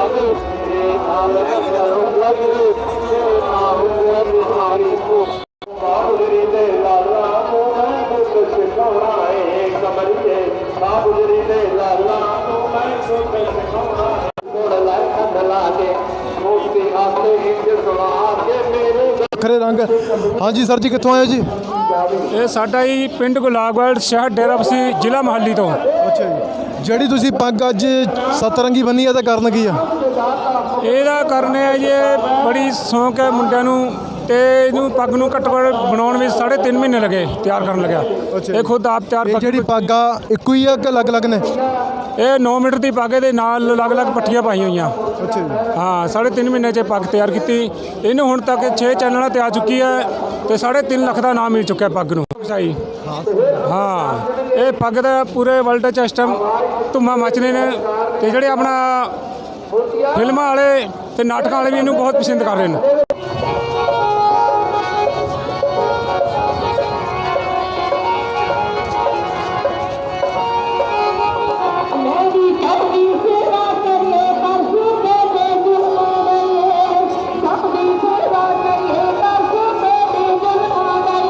Lord, I like the Lord, I like the Lord, I like the Lord, ਵੱਖਰੇ ਰੰਗ। ਹਾਂਜੀ sir ਜੀ ਕਿੱਥੋਂ ਆਏ ਜੀ? ਇਹ ਸਾਡਾ ਹੀ ਪਿੰਡ ਗੁਲਾਬਗੜ੍ਹ ਸ਼ਹਿਰ ਡੇਰਾ ਬਸੀ ਜ਼ਿਲ੍ਹਾ ਮਹਾਲੀ ਤੋਂ। ਅੱਛਾ ਜੀ। ਜਿਹੜੀ ਤੁਸੀਂ ਪੱਗ ਅੱਜ ਸਤਰੰਗੀ ਬੰਨੀ ਆ ਤਾਂ ਕਾਰਨ ਕੀ ਆ? ਇਹਦਾ ਕਾਰਨ ਹੈ ਜੀ ਇਹ ਬੜੀ ਸ਼ੌਂਕ ਹੈ ਮੁੰਡਿਆਂ ਨੂੰ ਤੇ ਇਹਨੂੰ ਪੱਗ ਨੂੰ ਘੱਟੋ ਘੱਟ ਬਣਾਉਣ ਵਿੱਚ ਸਾਢੇ ਤਿੰਨ ਮਹੀਨੇ ਲੱਗੇ ਤਿਆਰ ਕਰਨ ਲੱਗਿਆ। ਇਹ ਖੁਦ ਆਪ ਤਿਆਰ ਇਹ ਜਿਹੜੀ ਪੱਗ ਆ ਇੱਕੋ ਹੀ ਆ ਕਿ ਅਲੱਗ-ਅਲੱਗ ਨੇ? ਇਹ 9 ਮੀਟਰ ਦੀ ਪੱਗ ਦੇ ਨਾਲ ਅਲੱਗ-ਅਲੱਗ ਪੱਟੀਆਂ ਪਾਈਆਂ ਹੋਈਆਂ। ਅੱਛਾ ਜੀ। ਹਾਂ ਸਾਢੇ ਤਿੰਨ ਮਹੀਨੇ 'ਚ ਪੱਗ ਤਿਆਰ ਕੀਤੀ। ਇਹਨੂੰ ਹੁਣ ਤੱਕ 6 ਚੈਨਲਾਂ ਤੇ ਆ ਚੁੱਕੀ ਹੈ ਤੇ ਸਾਢੇ ਤਿੰਨ ਲੱਖ ਦਾ ਨਾਮ ਮਿਲ ਚੁੱਕਿਆ ਪੱਗ ਨੂੰ। ਸਾਈ। ਹਾਂ ਇਹ ਪੱਗ ਦਾ ਪੂਰੇ ਵਰਲਡ 'ਚ ਇਸ ਟਾਈਮ ਧੁੰਮਾਂ ਮਚਨੇ ਨੇ ਤੇ ਜਿਹੜੇ ਆਪਣਾ ਫਿਲਮਾਂ ਵਾਲੇ ਤੇ ਨਾਟਕਾਂ ਵਾਲੇ ਵੀ ਇਹਨੂੰ ਬਹੁਤ ਪਸੰਦ ਕਰ ਰਹੇ ਨੇ।